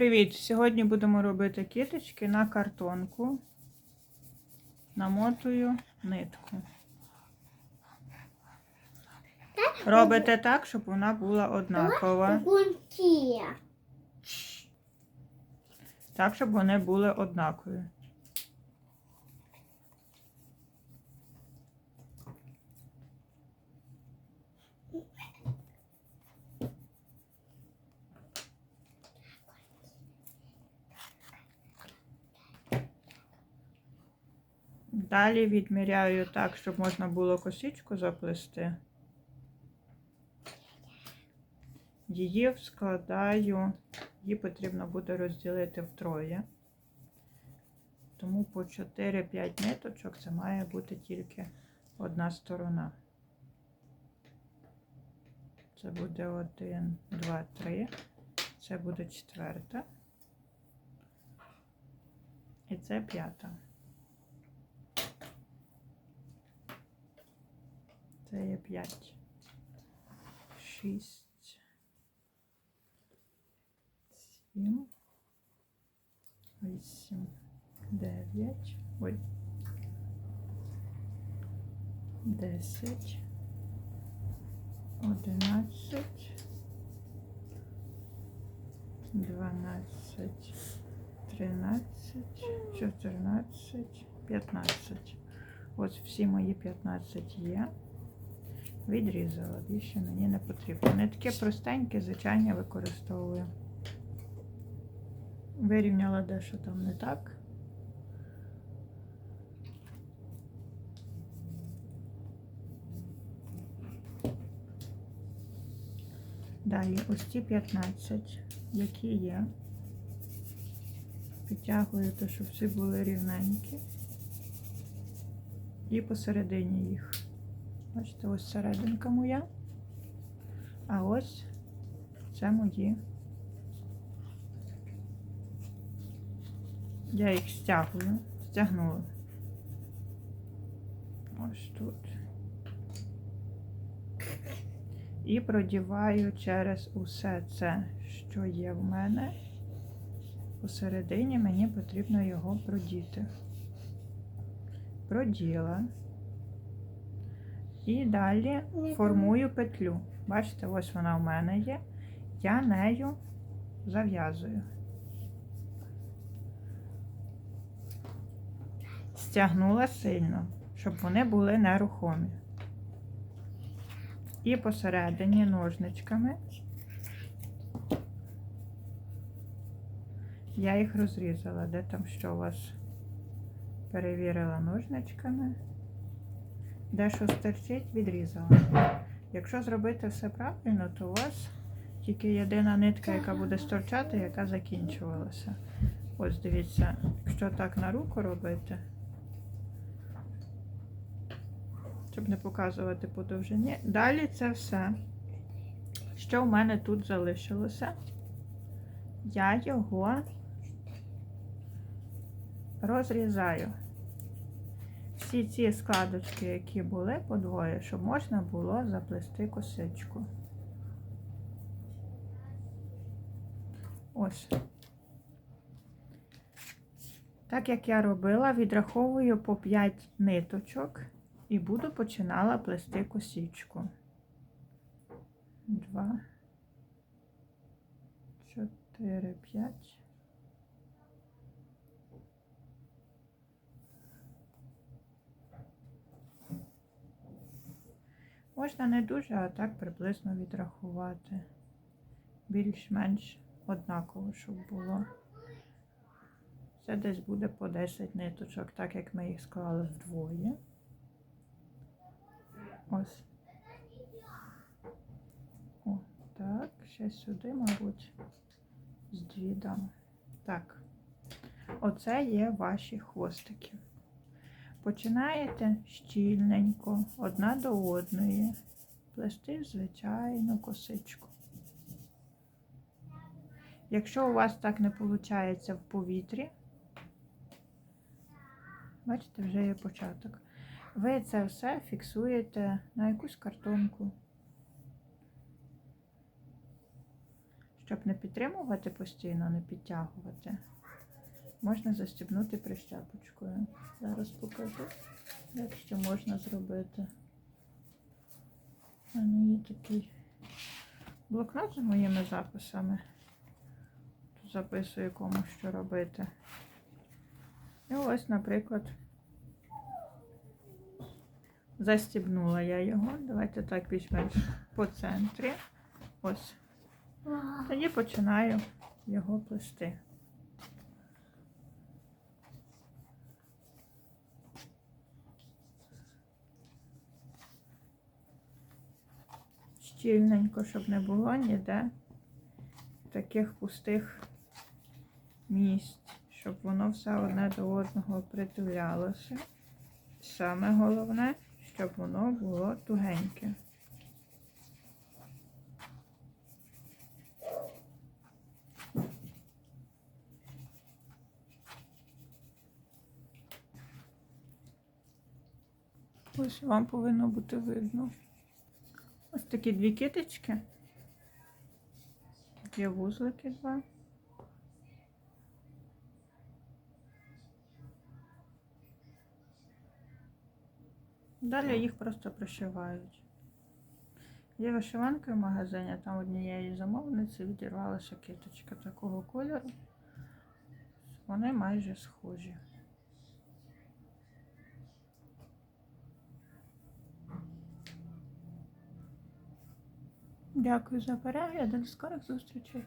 Привіт! Сьогодні будемо робити кіточки на картонку. Намотую нитку. Робите так, щоб вона була однакова. Так, щоб вони були однакові. Далі відміряю так, щоб можна було косичку заплести. Її складаю, її потрібно буде розділити втроє. Тому по 4-5 ниточок це має бути тільки одна сторона. Це буде 1, 2, 3. Це буде четверта. І це п'ята. Це є 5, 6, 7, 8, 9, ой, 10, 11, 12, 13, 14, 15. Ось всі мої 15 є. Відрізала, більше мені не потрібно. Не таке простеньке, звичайно, використовую. Вирівняла дещо там не так. Далі ось ці 15, які є. Підтягую те, щоб всі були рівненькі. І посередині їх. Бачите, ось серединка моя. А ось це мої. Я їх стягую, стягнула. Ось тут. І продіваю через усе це, що є в мене. Посередині мені потрібно його продіти. Проділа. І далі формую петлю. Бачите, ось вона в мене є. Я нею зав'язую. Стягнула сильно, щоб вони були нерухомі. І посередині ножничками я їх розрізала. Де там що у вас перевірила ножничками. Де що стерчить, відрізала. Якщо зробити все правильно, то у вас тільки єдина нитка, яка буде сторчати, яка закінчувалася. Ось дивіться, якщо так на руку робити, щоб не показувати по довжині. Далі це все, що в мене тут залишилося, я його розрізаю всі ці складочки, які були по двоє, щоб можна було заплести косичку. Ось. Так як я робила, відраховую по 5 ниточок і буду починала плести косичку. Два, чотири, п'ять. Можна не дуже, а так приблизно відрахувати. Більш-менш однаково, щоб було. Це десь буде по 10 ниточок, так як ми їх склали вдвоє. Ось. О, так, ще сюди, мабуть, з дві дам. Так. Оце є ваші хвостики. Починаєте щільненько, одна до одної, плести звичайну косичку. Якщо у вас так не виходить в повітрі, бачите, вже є початок. Ви це все фіксуєте на якусь картонку, щоб не підтримувати постійно, не підтягувати, можна застібнути прищепочкою. Зараз покажу, як ще можна зробити. У мене є такий блокнот з моїми записами. Тут записую кому що робити. І ось, наприклад, застібнула я його. Давайте так візьмемо по центрі. Ось. Тоді починаю його плести. Щільненько, щоб не було ніде таких пустих місць, щоб воно все одне до одного притулялося. Саме головне, щоб воно було тугеньке. Ось вам повинно бути видно. Такі дві киточки. Є вузлики два. Далі їх просто пришивають. Є вишиванки в магазині, там однієї замовниці відірвалася киточка такого кольору. Вони майже схожі. Дякую за перегляд. До скорих зустрічей.